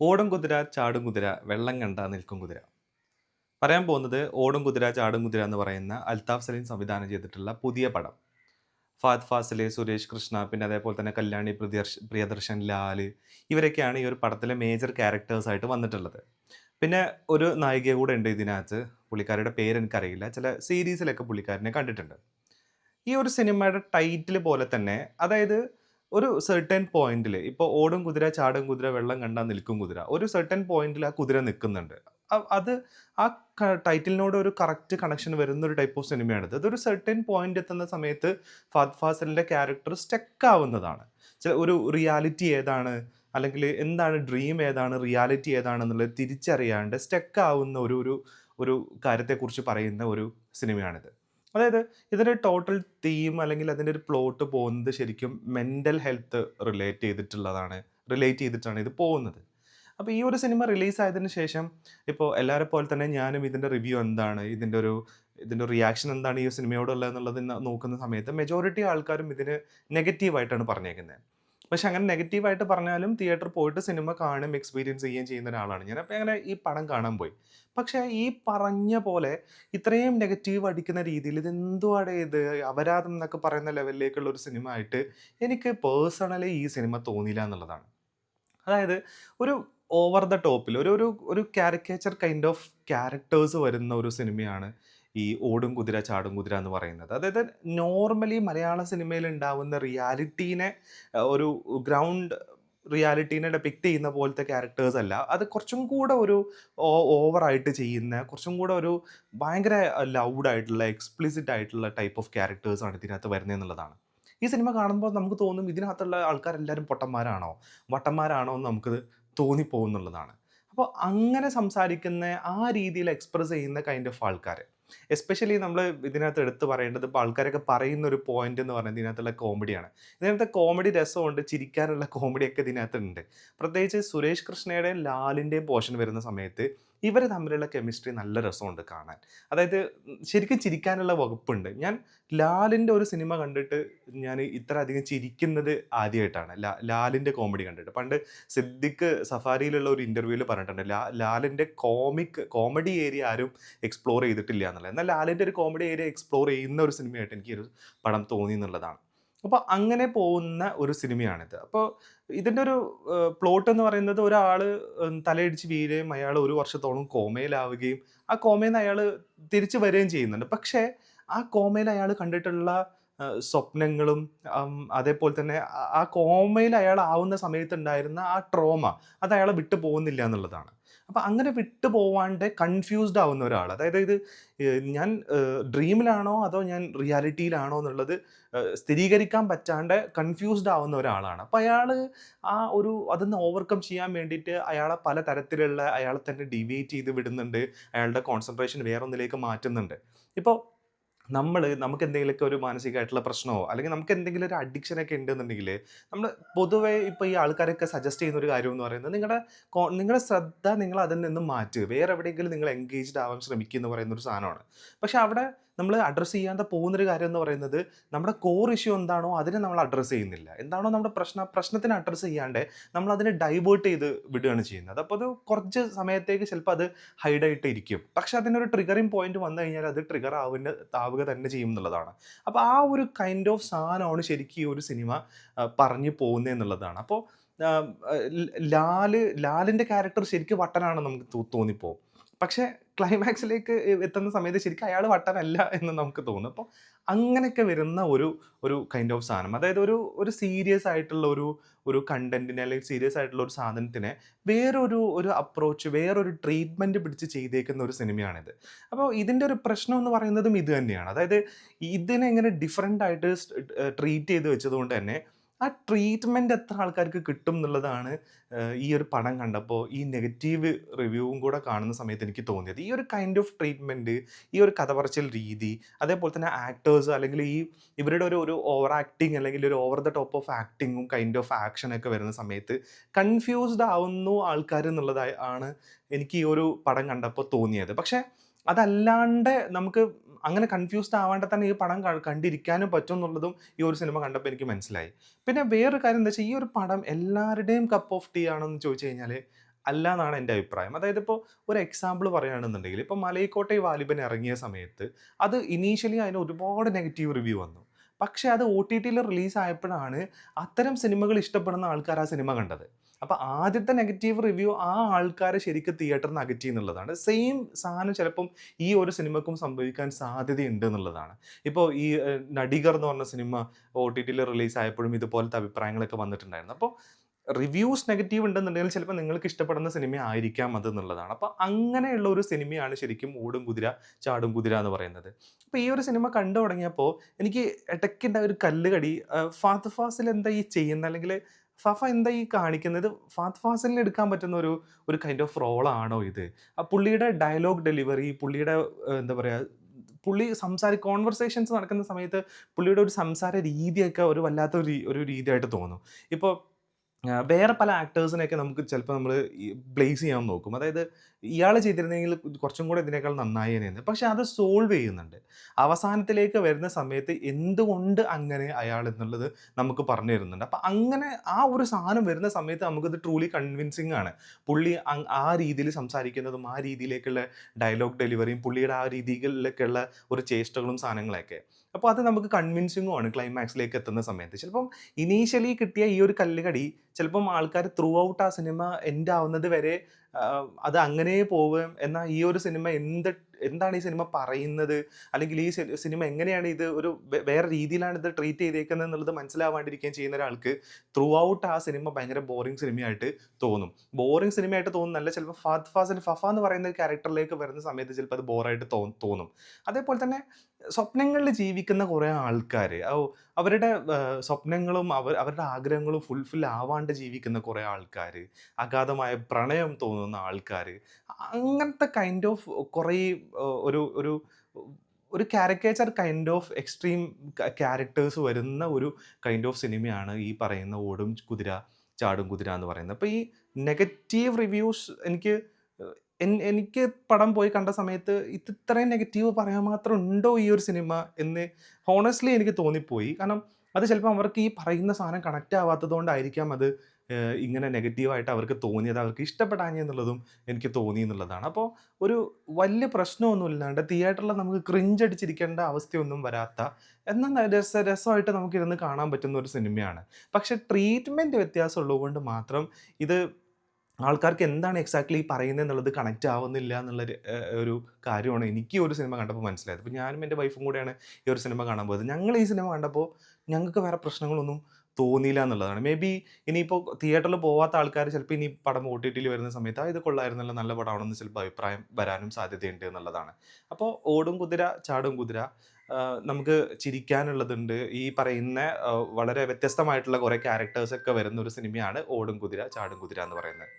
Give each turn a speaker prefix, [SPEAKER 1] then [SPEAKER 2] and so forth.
[SPEAKER 1] ഓടും കുതിര ചാടും കുതിര വെള്ളം കണ്ട നിൽക്കും കുതിര. പറയാൻ പോകുന്നത് ഓടും കുതിര ചാടും കുതിര എന്ന് പറയുന്ന അൽതാഫ് സലീം സംവിധാനം ചെയ്തിട്ടുള്ള പുതിയ പടം. ഫാദ് ഫാസിൽ സുരേഷ് കൃഷ്ണ പിന്നെ അതേപോലെ തന്നെ കല്യാണി പ്രിയദർശ് പ്രിയദർശൻ ലാൽ ഇവരൊക്കെയാണ് ഈ ഒരു പടത്തിലെ മേജർ ക്യാരക്ടേഴ്സ് ആയിട്ട് വന്നിട്ടുള്ളത്. പിന്നെ ഒരു നായിക കൂടെ ഉണ്ട് ഇതിനകത്ത്. പുള്ളിക്കാരുടെ പേര് എനിക്കറിയില്ല. ചില സീരീസിലൊക്കെ പുള്ളിക്കാരനെ കണ്ടിട്ടുണ്ട്. ഈ ഒരു സിനിമയുടെ ടൈറ്റിൽ പോലെ തന്നെ അതായത് ഒരു സെർട്ടൻ പോയിന്റിൽ ഇപ്പോൾ ഓടും കുതിര ചാടും കുതിര വെള്ളം കണ്ടാൽ നിൽക്കും കുതിര. ഒരു സെർട്ടൻ പോയിന്റിൽ ആ കുതിര നിൽക്കുന്നുണ്ട്. അത് ആ ടൈറ്റിലിനോട് ഒരു കറക്റ്റ് കണക്ഷൻ വരുന്ന ഒരു ടൈപ്പ് ഓഫ് സിനിമയാണിത് അതൊരു സെർട്ടൻ പോയിന്റ് എത്തുന്ന സമയത്ത് ഫാദ് ഫാസലിന്റെ ക്യാരക്ടർ സ്റ്റക്ക് ആവുന്നതാണ്. ചില ഒരു റിയാലിറ്റി ഏതാണ്? അല്ലെങ്കിൽ എന്താണ് ഡ്രീം ഏതാണ്? റിയാലിറ്റി ഏതാണെന്നുള്ളത് തിരിച്ചറിയാണ്ട് സ്റ്റക്ക് ആവുന്ന ഒരു ഒരു കാര്യത്തെക്കുറിച്ച് പറയുന്ന ഒരു സിനിമയാണിത് അതായത് ഇതിന്റെ ടോട്ടൽ തീം അല്ലെങ്കിൽ അതിന്റെ ഒരു പ്ലോട്ട് പോകുന്നത് ശരിക്കും മെന്റൽ ഹെൽത്ത് റിലേറ്റ് ചെയ്തിട്ടുള്ളതാണ് റിലേറ്റ് ചെയ്തിട്ടാണ് ഇത് പോകുന്നത്. അപ്പോൾ ഈ ഒരു സിനിമ റിലീസ് ആയതിനു ശേഷം ഇപ്പോൾ എല്ലാവരെ പോലെ തന്നെ ഞാനും ഇതിന്റെ റിവ്യൂ എന്താണ് ഇതിന്റെ ഒരു ഇതിന്റെ റിയാക്ഷൻ എന്താണ് ഈ സിനിമയോടുള്ളത് എന്നുള്ളത് നോക്കുന്ന സമയത്ത് മെജോറിറ്റി ആൾക്കാരും ഇതിന് നെഗറ്റീവായിട്ടാണ് പറഞ്ഞേക്കുന്നത് പക്ഷെ അങ്ങനെ നെഗറ്റീവായിട്ട് പറഞ്ഞാലും തിയേറ്റർ പോയിട്ട് സിനിമ കാണും എക്സ്പീരിയൻസ് ചെയ്യുകയും ചെയ്യുന്ന ഒരാളാണ്. ഞാൻ അപ്പോൾ അങ്ങനെ ഈ പടം കാണാൻ പോയി. പക്ഷേ ഈ പറഞ്ഞ പോലെ ഇത്രയും നെഗറ്റീവ് അടിക്കുന്ന രീതിയിൽ ഇത് എന്തുവാടെ ഇത്? അപരാധം എന്നൊക്കെ പറയുന്ന ലെവലിലേക്കുള്ള ഒരു സിനിമ ആയിട്ട് എനിക്ക് പേഴ്സണലി ഈ സിനിമ തോന്നിയില്ല എന്നുള്ളതാണ്. അതായത് ഒരു ഓവർ ദ ടോപ്പിൽ ഒരു ഒരു ഒരു കാരിക്കേച്ചർ കൈൻഡ് ഓഫ് ക്യാരക്ടേഴ്സ് വരുന്ന ഒരു സിനിമയാണ് ഈ ഓടും കുതിര ചാടും കുതിര എന്ന് പറയുന്നത്. അതായത് നോർമലി മലയാള സിനിമയിൽ ഉണ്ടാവുന്ന റിയാലിറ്റീനെ ഒരു ഗ്രൗണ്ട് റിയാലിറ്റീനെ ഡെപിക്റ്റ് ചെയ്യുന്ന പോലത്തെ ക്യാരക്ടേഴ്സ് അല്ല. അത് കുറച്ചും കൂടെ ഒരു ഓവറായിട്ട് ചെയ്യുന്ന കുറച്ചും കൂടെ ഒരു ഭയങ്കര ലൗഡായിട്ടുള്ള എക്സ്പ്ലിസിറ്റ് ആയിട്ടുള്ള ടൈപ്പ് ഓഫ് ക്യാരക്ടേഴ്സാണ് ഇതിനകത്ത് വരുന്നത് എന്നുള്ളതാണ്. ഈ സിനിമ കാണുമ്പോൾ നമുക്ക് തോന്നും ഇതിനകത്തുള്ള ആൾക്കാരെല്ലാവരും പൊട്ടന്മാരാണോ? വട്ടന്മാരാണോ എന്ന് നമുക്ക് തോന്നിപ്പോകുന്നുള്ളതാണ് അപ്പോൾ അങ്ങനെ സംസാരിക്കുന്ന ആ രീതിയിൽ എക്സ്പ്രസ് ചെയ്യുന്ന കൈൻഡ് ഓഫ് ആൾക്കാർ എസ്പെഷ്യലി നമ്മൾ ഇതിനകത്ത് എടുത്തു പറയേണ്ടത് ഇപ്പോൾ ആൾക്കാരൊക്കെ പറയുന്ന ഒരു പോയിന്റ് എന്ന് പറയുന്നത് ഇതിനകത്തുള്ള കോമഡിയാണ് ഇതിനകത്ത് കോമഡി രസമുണ്ട് ചിരിക്കാനുള്ള കോമഡിയൊക്കെ ഇതിനകത്തുണ്ട്. പ്രത്യേകിച്ച് സുരേഷ് കൃഷ്ണയുടെയും ലാലിന്റെയും പോർഷൻ വരുന്ന സമയത്ത് ഇവർ തമ്മിലുള്ള കെമിസ്ട്രി നല്ല രസമുണ്ട് കാണാൻ. അതായത് ശരിക്കും ചിരിക്കാനുള്ള വകുപ്പുണ്ട്. ഞാൻ ലാലിന്റെ ഒരു സിനിമ കണ്ടിട്ട് ഞാൻ ഇത്ര അധികം ചിരിക്കുന്നത് ആദ്യമായിട്ടാണ് ലാ ലാലിന്റെ കോമഡി കണ്ടിട്ട്. പണ്ട് സിദ്ദിഖ് സഫാരിയിലുള്ള ഒരു ഇന്റർവ്യൂവിൽ പറഞ്ഞിട്ടുണ്ട്. ലാ ലാലിന്റെ കോമിക് കോമഡി ഏരിയ ആരും എക്സ്പ്ലോർ ചെയ്തിട്ടില്ല എന്നുള്ളത്. എന്നാൽ ലാലിന്റെ ഒരു കോമഡി ഏരിയ എക്സ്പ്ലോർ ചെയ്യുന്ന ഒരു സിനിമയായിട്ട് എനിക്ക് ഒരു പടം തോന്നി എന്നുള്ളതാണ്. അപ്പോൾ അങ്ങനെ പോകുന്ന ഒരു സിനിമയാണിത്. അപ്പോൾ ഇതിന്റെ ഒരു പ്ലോട്ട് എന്ന് പറയുന്നത് ഒരാൾ തലയിടിച്ച് വീഴുകയും അയാൾ ഒരു വർഷത്തോളം കോമയിലാവുകയും ആ കോമയിൽ നിന്ന് അയാൾ തിരിച്ചു വരികയും ചെയ്യുന്നുണ്ട്. പക്ഷേ ആ കോമയിൽ അയാൾ കണ്ടിട്ടുള്ള സ്വപ്നങ്ങളും അതേപോലെ തന്നെ ആ- കോമയിൽ അയാൾ ആവുന്ന സമയത്ത് ഉണ്ടായിരുന്ന ആ ട്രോമ അത് അയാളെ വിട്ടു പോകുന്നില്ല എന്നുള്ളതാണ്. അപ്പം അങ്ങനെ വിട്ടു പോവാണ്ട് കൺഫ്യൂസ്ഡ് ആവുന്ന ഒരാൾ അതായത് ഇത് ഞാൻ ഡ്രീമിലാണോ അതോ ഞാൻ റിയാലിറ്റിയിലാണോ എന്നുള്ളത് സ്ഥിരീകരിക്കാൻ പറ്റാണ്ട് കൺഫ്യൂസ്ഡ് ആവുന്ന ഒരാളാണ്. അപ്പം അയാൾ ആ ഒരു അതൊന്ന് ഓവർകം ചെയ്യാൻ വേണ്ടിയിട്ട് അയാളെ പല തരത്തിലുള്ള അയാളെ തന്നെ ഡിവേറ്റ് ചെയ്ത് വിടുന്നുണ്ട്. അയാളുടെ കോൺസെൻട്രേഷൻ വേറൊന്നിലേക്ക് മാറ്റുന്നുണ്ട്. ഇപ്പോൾ നമ്മൾ നമുക്ക് എന്തെങ്കിലുമൊക്കെ ഒരു മാനസികമായിട്ടുള്ള പ്രശ്നമോ അല്ലെങ്കിൽ നമുക്ക് എന്തെങ്കിലും ഒരു അഡിക്ഷൻ ഒക്കെ ഉണ്ടെന്നുണ്ടെങ്കിൽ നമ്മൾ പൊതുവേ ഇപ്പോൾ ഈ ആൾക്കാരൊക്കെ സജസ്റ്റ് ചെയ്യുന്ന ഒരു കാര്യം എന്ന് പറയുന്നത് നിങ്ങളുടെ നിങ്ങളുടെ ശ്രദ്ധ നിങ്ങൾ അതിൽ നിന്നും മാറ്റുക വേറെ എവിടെയെങ്കിലും നിങ്ങൾ എൻഗേജ്ഡ് ആവാൻ ശ്രമിക്കുക എന്ന് പറയുന്ന ഒരു സാധനമാണ്. പക്ഷെ അവിടെ നമ്മൾ അഡ്രസ്സ് ചെയ്യാതെ പോകുന്നൊരു കാര്യം എന്ന് പറയുന്നത് നമ്മുടെ കോർ ഇഷ്യൂ എന്താണോ അതിനെ നമ്മൾ അഡ്രസ്സ് ചെയ്യുന്നില്ല. എന്താണോ നമ്മുടെ പ്രശ്ന പ്രശ്നത്തിന് അഡ്രസ്സ് ചെയ്യാണ്ട് നമ്മൾ അതിനെ ഡൈവേർട്ട് ചെയ്ത് വിടുകയാണ് ചെയ്യുന്നത്. അപ്പോൾ അത് കുറച്ച് സമയത്തേക്ക് ചിലപ്പോൾ അത് ഹൈഡായിട്ട് ഇരിക്കും. പക്ഷെ അതിനൊരു ട്രിഗറിങ് പോയിന്റ് വന്നു കഴിഞ്ഞാൽ അത് ട്രിഗർ ആവുന്ന ആവുക തന്നെ ചെയ്യും എന്നുള്ളതാണ്. അപ്പോൾ ആ ഒരു കൈൻഡ് ഓഫ് സാധനമാണ് ശരിക്കും ഈ ഒരു സിനിമ പറഞ്ഞു പോകുന്നത് എന്നുള്ളതാണ്. അപ്പോൾ ലാൽ ലാലിന്റെ ക്യാരക്ടർ ശരിക്കും വട്ടനാണ് നമുക്ക് തോന്നിപ്പോവും. പക്ഷേ ക്ലൈമാക്സിലേക്ക് എത്തുന്ന സമയത്ത് ശരിക്കും അയാൾ വട്ടനല്ല എന്ന് നമുക്ക് തോന്നും. അപ്പോൾ അങ്ങനെയൊക്കെ വരുന്ന ഒരു ഒരു കൈൻഡ് ഓഫ് സാധനം. അതായത് ഒരു ഒരു സീരിയസ് ആയിട്ടുള്ള ഒരു ഒരു കണ്ടന്റിനെ അല്ലെങ്കിൽ സീരിയസ് ആയിട്ടുള്ള ഒരു സാധനത്തിനെ വേറൊരു ഒരു അപ്രോച്ച് വേറൊരു ട്രീറ്റ്മെന്റ് പിടിച്ച് ചെയ്തേക്കുന്ന ഒരു സിനിമയാണിത്. അപ്പോൾ ഇതിന്റെ ഒരു പ്രശ്നം എന്ന് പറയുന്നതും ഇത് തന്നെയാണ്. അതായത് ഇതിനെ ഇങ്ങനെ ഡിഫറെന്റ് ആയിട്ട് ട്രീറ്റ് ചെയ്ത് വെച്ചതുകൊണ്ട് തന്നെ ആ ട്രീറ്റ്മെന്റ് എത്ര ആൾക്കാർക്ക് കിട്ടും എന്നുള്ളതാണ് ഈ ഒരു പടം കണ്ടപ്പോൾ ഈ നെഗറ്റീവ് റിവ്യൂവും കൂടെ കാണുന്ന സമയത്ത് എനിക്ക് തോന്നിയത്. ഈ ഒരു കൈൻഡ് ഓഫ് ട്രീറ്റ്മെന്റ് ഈ ഒരു കഥ പറച്ചിൽ രീതി അതേപോലെ തന്നെ ആക്ടേഴ്സ് അല്ലെങ്കിൽ ഈ ഇവരുടെ ഒരു ഒരു ഓവർ ആക്ടിങ് അല്ലെങ്കിൽ ഒരു ഓവർ ദ ടോപ്പ് ഓഫ് ആക്ടിങ്ങും കൈൻഡ് ഓഫ് ആക്ഷനൊക്കെ വരുന്ന സമയത്ത് കൺഫ്യൂസ്ഡ് ആവുന്നു ആൾക്കാർ എന്നുള്ളതായി ആണ് എനിക്ക് ഈ ഒരു പടം കണ്ടപ്പോൾ തോന്നിയത്. പക്ഷേ അതല്ലാണ്ട് നമുക്ക് അങ്ങനെ കൺഫ്യൂസ്ഡ് ആവാണ്ട് തന്നെ ഈ പടം കണ്ടിരിക്കാനും പറ്റും എന്നുള്ളതും ഈ ഒരു സിനിമ കണ്ടപ്പോൾ എനിക്ക് മനസ്സിലായി. പിന്നെ വേറൊരു കാര്യം എന്താ വെച്ചാൽ ഈ ഒരു പടം എല്ലാവരുടെയും കപ്പ് ഓഫ് ടീ ആണെന്ന് ചോദിച്ചു കഴിഞ്ഞാൽ അല്ല എന്നാണ് എന്റെ അഭിപ്രായം. അതായത് ഇപ്പോൾ ഒരു എക്സാമ്പിൾ പറയുകയാണെന്നുണ്ടെങ്കിൽ ഇപ്പോൾ മലയിക്കോട്ടെ വാലിബൻ ഇറങ്ങിയ സമയത്ത് അത് ഇനീഷ്യലി അതിന് ഒരുപാട് നെഗറ്റീവ് റിവ്യൂ വന്നു. പക്ഷേ അത് ഒ ടി ടിയിൽ റിലീസായപ്പോഴാണ് അത്തരം സിനിമകൾ ഇഷ്ടപ്പെടുന്ന ആൾക്കാർ ആ സിനിമ കണ്ടത്. അപ്പോൾ ആദ്യത്തെ നെഗറ്റീവ് റിവ്യൂ ആ ആൾക്കാരെ ശരിക്കും തിയേറ്ററിൽ നിന്ന് അകറ്റി എന്നുള്ളതാണ്. സെയിം സാധനം ചിലപ്പം ഈ ഒരു സിനിമക്കും സംഭവിക്കാൻ സാധ്യതയുണ്ട് എന്നുള്ളതാണ്. ഇപ്പോൾ ഈ നടികർ എന്ന് പറഞ്ഞ സിനിമ ഒ ടി ടിയിൽ റിലീസായപ്പോഴും ഇതുപോലത്തെ അഭിപ്രായങ്ങളൊക്കെ വന്നിട്ടുണ്ടായിരുന്നു. അപ്പോൾ റിവ്യൂസ് നെഗറ്റീവ് ഉണ്ടെന്നുണ്ടെങ്കിൽ ചിലപ്പോൾ നിങ്ങൾക്ക് ഇഷ്ടപ്പെടുന്ന സിനിമ ആയിരിക്കാം അത് എന്നുള്ളതാണ്. അപ്പോൾ അങ്ങനെയുള്ള ഒരു സിനിമയാണ് ശരിക്കും ഓടും കുതിര ചാടും കുതിര എന്ന് പറയുന്നത്. അപ്പോൾ ഈ ഒരു സിനിമ കണ്ടു തുടങ്ങിയപ്പോൾ എനിക്ക് ഇടയ്ക്കിന്റെ ഒരു കല്ലുകടി ഫാത്ത് ഫാസിൽ എന്താ ഈ ചെയ്യുന്ന അല്ലെങ്കിൽ ഫഫ എന്താ ഈ കാണിക്കുന്നത്? ഫാത്ത് ഫാസിലിന് എടുക്കാൻ പറ്റുന്ന ഒരു ഒരു കൈൻഡ് ഓഫ് റോളാണോ ഇത്? ആ പുള്ളിയുടെ ഡയലോഗ് ഡെലിവറി പുള്ളിയുടെ എന്താ പറയുക പുള്ളി സംസാര കോൺവെർസേഷൻസ് നടക്കുന്ന സമയത്ത് പുള്ളിയുടെ ഒരു സംസാര രീതിയൊക്കെ ഒരു വല്ലാത്ത ഒരു രീതിയായിട്ട് തോന്നും. ഇപ്പോൾ വേറെ പല ആക്ടേഴ്സിനെയൊക്കെ നമുക്ക് ചിലപ്പോൾ നമ്മൾ പ്ലേസ് ചെയ്യാൻ നോക്കും. അതായത് ഇയാൾ ചെയ്തിരുന്നെങ്കിൽ കുറച്ചും കൂടെ ഇതിനേക്കാൾ നന്നായേനെന്ന് പക്ഷെ അത് സോൾവ് ചെയ്യുന്നുണ്ട്. അവസാനത്തിലേക്ക് വരുന്ന സമയത്ത് എന്തുകൊണ്ട് അങ്ങനെ അയാൾ എന്നുള്ളത് നമുക്ക് പറഞ്ഞു തരുന്നുണ്ട്. അപ്പം അങ്ങനെ ആ ഒരു സാധനം വരുന്ന സമയത്ത് നമുക്കത് ട്രൂലി കൺവിൻസിങ് ആണ്. പുള്ളി ആ രീതിയിൽ സംസാരിക്കുന്നതും ആ രീതിയിലേക്കുള്ള ഡയലോഗ് ഡെലിവറിയും പുള്ളിയുടെ ആ രീതിയിലേക്കുള്ള ഒരു ചേഷ്ടകളും സാധനങ്ങളൊക്കെ അപ്പോൾ അത് നമുക്ക് കൺവിൻസിങ്ങും ആണ് ക്ലൈമാക്സിലേക്ക് എത്തുന്ന സമയത്ത്. ചിലപ്പം ഇനീഷ്യലി കിട്ടിയ ഈ ഒരു കല്ലുകടി ചിലപ്പം ആൾക്കാർ ത്രൂ ഔട്ട് ആ സിനിമ എൻഡ് ആവുന്നത് വരെ അത് അങ്ങനെ പോവുകയും എന്നാൽ ഈ ഒരു സിനിമ എന്ത് എന്താണ് ഈ സിനിമ പറയുന്നത്? അല്ലെങ്കിൽ ഈ സിനിമ എങ്ങനെയാണ് ഇത് ഒരു വേറെ രീതിയിലാണ് ഇത് ട്രീറ്റ് ചെയ്തേക്കുന്നത് എന്നുള്ളത് മനസ്സിലാവാണ്ടിരിക്കുകയും ചെയ്യുന്ന ഒരാൾക്ക് ത്രൂ ഔട്ട് ആ സിനിമ ഭയങ്കര ബോറിംഗ് സിനിമയായിട്ട് തോന്നും. ബോറിംഗ് സിനിമയായിട്ട് തോന്നുന്നല്ല ചിലപ്പോൾ ഫാദ് ഫാസിൽ ഫഫ എന്ന് പറയുന്ന ക്യാരക്ടറിലേക്ക് വരുന്ന സമയത്ത് ചിലപ്പോൾ അത് ബോറായിട്ട് തോന്നും. അതേപോലെ തന്നെ സ്വപ്നങ്ങളിൽ ജീവിക്കുന്ന കുറേ ആൾക്കാർ അവരുടെ സ്വപ്നങ്ങളും അവർ അവരുടെ ആഗ്രഹങ്ങളും ഫുൾഫിൽ ആവാണ്ട് ജീവിക്കുന്ന കുറേ ആൾക്കാർ അഗാധമായ പ്രണയം തോന്നുന്ന ആൾക്കാർ അങ്ങനത്തെ കൈൻഡ് ഓഫ് കുറേ ഒരു ഒരു ഒരു caricature kind of extreme characters വരുന്ന ഒരു കൈൻഡ് ഓഫ് സിനിമയാണ് ഈ പറയുന്ന ഓടും കുതിര ചാടും കുതിര എന്ന് പറയുന്നത്. അപ്പോൾ ഈ നെഗറ്റീവ് റിവ്യൂസ് എനിക്ക് എനിക്ക് പടം പോയി കണ്ട സമയത്ത് ഇത് ഇത്രയും നെഗറ്റീവ് പറയാൻ മാത്രം ഉണ്ടോ ഈ ഒരു സിനിമ എന്ന് ഹോണസ്റ്റ്ലി എനിക്ക് തോന്നിപ്പോയി. കാരണം അത് ചിലപ്പോൾ അവർക്ക് ഈ പറയുന്ന സാധനം കണക്റ്റ് ആവാത്തത് കൊണ്ടായിരിക്കാം അത് ഇങ്ങനെ നെഗറ്റീവായിട്ട് അവർക്ക് തോന്നിയത് അവർക്ക് ഇഷ്ടപ്പെടാഞ്ഞ എന്നുള്ളതും എനിക്ക് തോന്നി എന്നുള്ളതാണ്. അപ്പോൾ ഒരു വലിയ പ്രശ്നമൊന്നും ഇല്ലാണ്ട് തിയേറ്ററിൽ നമുക്ക് ക്രിഞ്ച് അടിച്ചിരിക്കേണ്ട അവസ്ഥയൊന്നും വരാത്ത എന്നാൽ രസ രസമായിട്ട് നമുക്കിരുന്ന് കാണാൻ പറ്റുന്ന ഒരു സിനിമയാണ്. പക്ഷേ ട്രീറ്റ്മെന്റ് വ്യത്യാസം ഉള്ളതുകൊണ്ട് മാത്രം ഇത് ആൾക്കാർക്ക് എന്താണ് എക്സാക്ട്ലി പറയുന്നത് എന്നുള്ളത് കണക്റ്റ് ആവുന്നില്ല എന്നുള്ളൊരു ഒരു കാര്യമാണ്. എനിക്ക് ഒരു സിനിമ കണ്ടപ്പോൾ മനസ്സിലായത്. അപ്പോൾ ഞാനും എന്റെ വൈഫും കൂടെയാണ് ഈ ഒരു സിനിമ കാണാൻ പോയത്. ഞങ്ങൾ ഈ സിനിമ കണ്ടപ്പോൾ ഞങ്ങൾക്ക് വേറെ പ്രശ്നങ്ങളൊന്നും തോന്നിയില്ല എന്നുള്ളതാണ്. മേ ബി ഇനിയിപ്പോൾ തിയേറ്ററിൽ പോവാത്ത ആൾക്കാർ ചിലപ്പോൾ ഇനി പടം ഒ ടി ടിയിൽ വരുന്ന സമയത്ത് ആ ഇത് കൊള്ളായിരുന്നല്ലോ നല്ല പടമാണെന്ന് ചിലപ്പോൾ അഭിപ്രായം വരാനും സാധ്യതയുണ്ട് എന്നുള്ളതാണ്. അപ്പോൾ ഓടും കുതിര ചാടും കുതിര നമുക്ക് ചിരിക്കാനുള്ളതുണ്ട്. ഈ പറയുന്ന വളരെ വ്യത്യസ്തമായിട്ടുള്ള കുറേ ക്യാരക്ടേഴ്സൊക്കെ വരുന്ന ഒരു സിനിമയാണ് ഓടും കുതിര ചാടും കുതിര എന്ന് പറയുന്നത്.